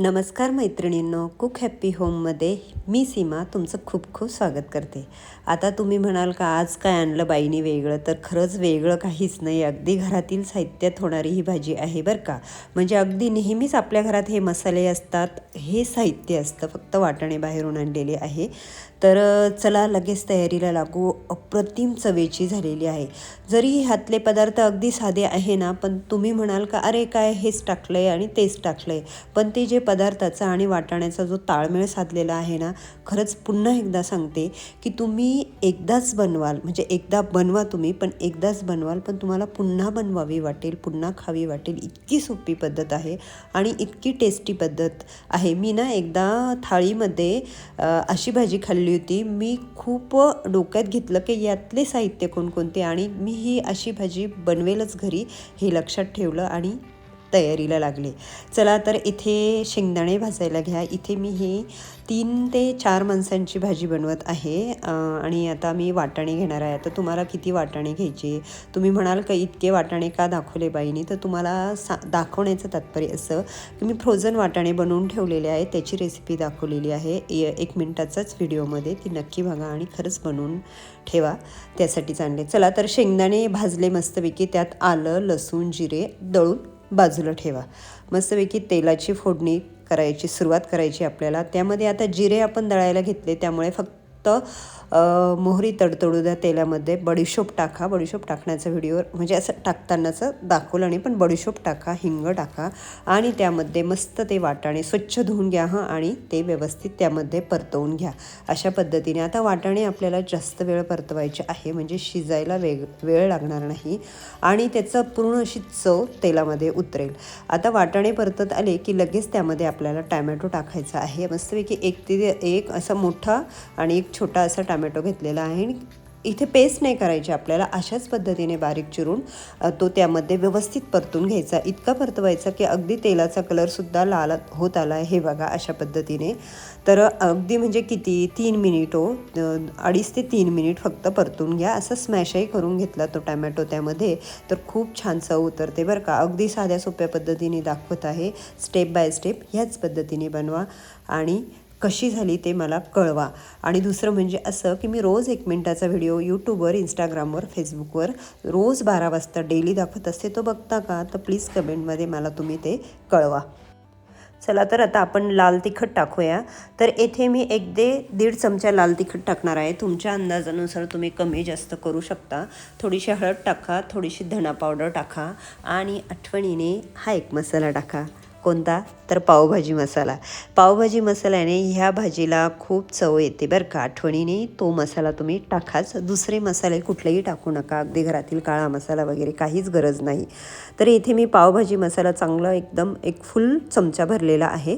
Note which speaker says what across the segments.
Speaker 1: नमस्कार मैत्रिणींनो cook happy होममध्ये मी सीमा तुमचं खूप खूप स्वागत करते. आता तुम्ही म्हणाल का आज काय आणलं बाईनी वेगळं? तर खरंच वेगळं काहीच नाही. अगदी घरातील साहित्यात होणारी ही भाजी आहे बरं का. म्हणजे अगदी नेहमीच आपल्या घरात हे मसाले असतात हे साहित्य असतं. फक्त वाटणे बाहेरून आणलेले आहे. तर चला लगेच तयारीला लागू. अप्रतिम चवेची झालेली आहे. जरी ह्यातले पदार्थ अगदी साधे आहे ना पण तुम्ही म्हणाल का अरे काय हेच टाकलं आहे आणि तेच टाकलं आहे पण ते जे पदार्थाचा आणि वाटाण्याचा जो ताळमेळ साधलेला आहे ना खरंच पुन्हा एकदा सांगते की तुम्ही एकदाच बनवाल. म्हणजे एकदा बनवा तुम्ही पण एकदाच बनवाल पण तुम्हाला पुन्हा बनवावी वाटेल पुन्हा खावी वाटेल. इतकी सोपी पद्धत आहे आणि इतकी टेस्टी पद्धत आहे. मी ना एकदा थाळीमध्ये अशी भाजी खाल्ली होती मी खूप डोक्यात घेतलं की यातले साहित्य कोणकोणते? आणि मी ही अशी भाजी बनवेलच घरी हे लक्षात ठेवलं आणि तयारीला लागले. चला तर इथे शेंगदाणे भाजायला घ्या. इथे मी हे तीन ते चार माणसांची भाजी बनवत आहे. आणि आता मी वाटाणे घेणार आहे. आता तुम्हाला किती वाटाणे घ्यायचे? तुम्ही म्हणाल का इतके वाटाणे का दाखवले बाईनी? तर तुम्हाला सा दाखवण्याचं तात्पर्य असं की मी फ्रोझन वाटाणे बनवून ठेवलेले आहे त्याची रेसिपी दाखवलेली आहे. एक मिनटाचाच व्हिडिओमध्ये ती नक्की बघा आणि खरंच बनवून ठेवा. त्यासाठी चांगले चला तर शेंगदाणे भाजले मस्तपैकी. त्यात आलं लसूण जिरे दळून बाजूला ठेवा. मस्तपैकी तेलाची फोडणी करायची सुरुवात करायची आपल्याला. त्यामध्ये आता जिरे आपण दळायला घेतले त्यामुळे फक्त मोहरी तडतडू द्या तेलामध्ये बडीशोप टाका. बडीशोप टाकण्याचा व्हिडिओ म्हणजे असं टाकतानाचं दाखवलं नाही पण बडीशोप टाका हिंग टाका आणि त्यामध्ये मस्त ते वाटाणे स्वच्छ धुवून घ्या हां आणि ते व्यवस्थित त्यामध्ये परतवून घ्या. अशा पद्धतीने आता वाटाणे आपल्याला जास्त वेळ परतवायचे आहे म्हणजे शिजायला वेग वेळ लागणार नाही आणि त्याचं पूर्ण अशी चव तेलामध्ये उतरेल. आता वाटाणे परतत आले की लगेच त्यामध्ये आपल्याला टॅमॅटो टाकायचा आहे. मस्तपैकी एक ते एक असा मोठा आणि एक छोटा असा टॅमॅटो घेतलेला आहे. आणि इथे पेस्ट नाही करायची आपल्याला अशाच पद्धतीने बारीक चिरून तो त्यामध्ये व्यवस्थित परतून घ्यायचा. इतका परतवायचा की अगदी तेलाचा कलरसुद्धा लाल होत आला आहे हे बघा अशा पद्धतीने. तर अगदी म्हणजे किती? तीन मिनिट हो. अडीच ते तीन मिनिट फक्त परतून घ्या. असं स्मॅशही करून घेतला तो टॅमॅटो त्यामध्ये. तर खूप छान चव उतरते बरं का. अगदी साध्या सोप्या पद्धतीने दाखवत आहे. स्टेप बाय स्टेप ह्याच पद्धतीने बनवा. आणि कशी झाली ते मला कळवा. आणि दुसरं म्हणजे असं की मी रोज एक मिनटाचा व्हिडिओ यूट्यूबवर इंस्टाग्रामवर फेसबुकवर रोज बारा वाजता डेली दाखवत असते. तो बघता का? तर प्लीज कमेंटमध्ये मला तुम्ही ते कळवा. चला तर आता आपण लाल तिखट टाकूया. तर येथे मी एक दे दीड चमचा लाल तिखट टाकणार आहे. तुमच्या अंदाजानुसार तुम्ही कमी जास्त करू शकता. थोडीशी हळद टाका थोडीशी धणा पावडर टाका आणि आठवणीने हा एक मसाला टाका. कोणता? तर पावभाजी मसाला. पावभाजी मसाल्याने ह्या भाजीला खूप चव येते बरं का. आठवणीने तो मसाला तुम्ही टाकाच. दुसरे मसाले कुठलेही टाकू नका. अगदी घरातील काळा मसाला वगैरे काहीच गरज नाही. तर इथे मी पावभाजी मसाला चांगला एकदम एक फुल चमचा भरलेला आहे.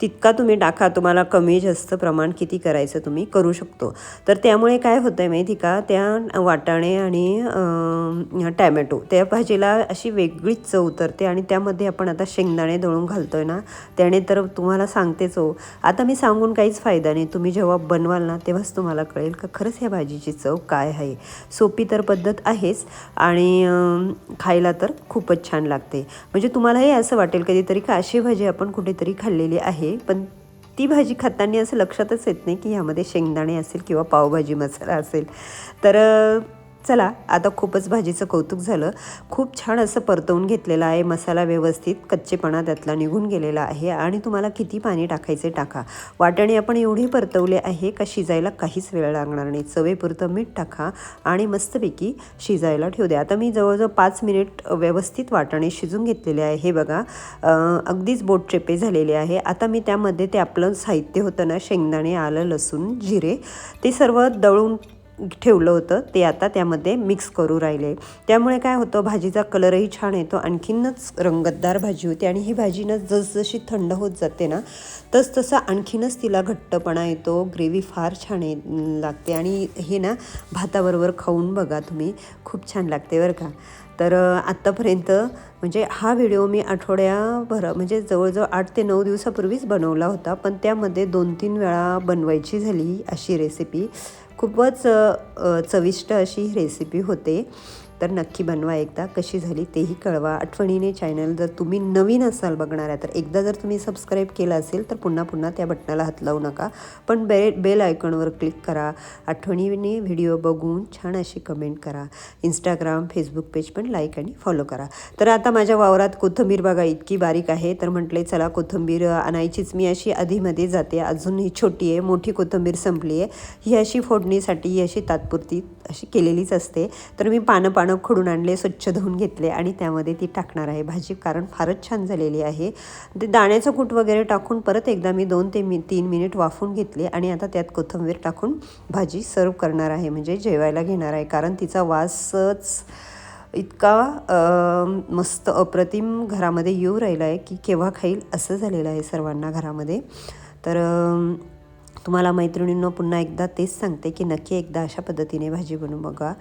Speaker 1: तितका तुम्ही टाका. तुम्हाला कमी जास्त प्रमाण किती करायचं तुम्ही करू शकतो. तर त्यामुळे काय होतं आहे माहिती का? त्या वाटाणे आणि टॅमॅटो त्या भाजीला अशी वेगळीच चव उतरते आणि त्यामध्ये आपण आता शेंगदाणे दळून घालतो आहे ना त्याने तर तुम्हाला सांगतेच हो. आता मी सांगून काहीच फायदा नाही. तुम्ही जेव्हा बनवाल ना तेव्हाच तुम्हाला कळेल का खरंच ह्या भाजीची चव काय आहे. सोपी तर पद्धत आहेच आणि खायला तर खूपच छान लागते. म्हणजे तुम्हालाही असं वाटेल कधीतरी का अशी भाजी आपण कुठेतरी खाल्लेली आहे. पण ती भाजी खाताना असं लक्षातच येत नाही की ह्यामध्ये शेंगदाणे असेल किंवा पावभाजी मसाला असेल. तर चला आता खूपच भाजीचं कौतुक झालं. खूप छान असं परतवून घेतलेलं आहे. मसाला व्यवस्थित कच्चेपणा त्यातला निघून गेलेला आहे. आणि तुम्हाला किती पाणी टाकायचे टाका. वाटणे आपण एवढे परतवले आहे का शिजायला काहीच वेळ लागणार नाही. चवेपुरतं मीठ टाका आणि मस्तपैकी शिजायला ठेवू द्या. आता मी जवळजवळ पाच मिनिट व्यवस्थित वाटणे शिजून घेतलेले आहे. हे बघा अगदीच बोट चेपे झालेले आहे. आता मी त्यामध्ये ते आपलं साहित्य होतं ना शेंगदाणे आलं लसूण जिरे ते सर्व दळून ठेवलं होतं ते आता त्यामध्ये मिक्स करू राहिले. त्यामुळे काय होतं भाजीचा कलरही छान येतो आणखीनच रंगतदार भाजी होती आणि ही भाजी ना जसजशी थंड होत जाते ना तस तसा आणखीनच तिला घट्टपणा येतो ग्रेव्ही फार छान लागते आणि हे ना भाताबरोबर खाऊन बघा तुम्ही खूप छान लागते बरं का. तर आत्तापर्यंत म्हणजे हा व्हिडिओ मी आठवड्याभर म्हणजे जवळजवळ आठ ते नऊ दिवसापूर्वीच बनवला होता पण त्यामध्ये दोन तीन वेळा बनवायची झाली अशी रेसिपी खूपच चविष्ट अशी रेसिपी होते. तर नक्की बनवा एकदा. कशी झाली तेही कळवा. आठवणीने चॅनल जर तुम्ही नवीन असाल बघणाऱ्या तर एकदा जर तुम्ही सबस्क्राईब केलं असेल तर पुन्हा पुन्हा त्या बटणाला हात लावू नका. पण बे बेल आयकॉनवर क्लिक करा. आठवणीने व्हिडिओ बघून छान अशी कमेंट करा. इंस्टाग्राम फेसबुक पेज पण लाईक आणि फॉलो करा. तर आता माझ्या वावरात कोथिंबीर बघा इतकी बारीक आहे. तर म्हटले चला कोथिंबीर आणायचीच. मी अशी आधीमध्ये जाते. अजून ही छोटी आहे. मोठी कोथिंबीर संपली आहे. ही अशी फोडणीसाठी ही अशी तात्पुरती अशी केलेलीच असते. तर मी पानं पानं खडून आणले स्वच्छ धुवून घेतले आणि त्यामध्ये ती टाकणार आहे. भाजी कारण फारच छान झालेली आहे. ते दाण्याचं कूट वगैरे टाकून परत एकदा मी दोन ते मी तीन मिनिट वाफून घेतले आणि आता त्यात कोथिंबीर टाकून भाजी सर्व करणार आहे. म्हणजे जेवायला घेणार आहे. कारण तिचा वासच इतका मस्त अप्रतिम घरामध्ये येऊ राहिला आहे की केव्हा खाईल असं झालेलं आहे सर्वांना घरामध्ये. तर तुम्हाला मैत्रिणींना पुन्हा एकदा तेच सांगते की नक्की एकदा अशा पद्धतीने भाजी बनवू बघा.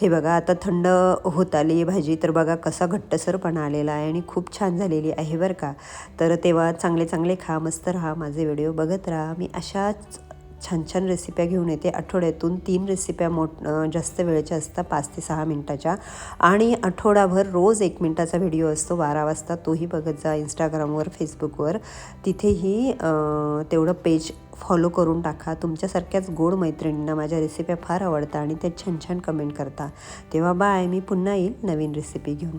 Speaker 1: हे बघा आता थंड होत आली भाजी तर बघा कसा घट्टसरपणा आलेला आहे आणि खूप छान झालेली आहे बरं का. तर तेव्हा चांगले चांगले खा मस्त राहा माझे व्हिडिओ बघत राहा. मी अशाच छान छान रेसिप्या घेऊन येते. आठवड्यातून तीन रेसिप्या मोठ जास्त वेळेच्या असतात पाच ते सहा मिनटाच्या. आणि आठवडाभर रोज एक मिनटाचा व्हिडिओ असतो बारा वाजता तोही बघत जा इंस्टाग्रामवर फेसबुकवर तिथेही तेवढं पेज फॉलो करून टाका. तुमच्यासारख्याच गोड मैत्रिणींना माझ्या रेसिप्या फार आवडतात आणि त्या छान छान कमेंट करता तेव्हा बाय मी पुन्हा येईल नवीन रेसिपी घेऊन.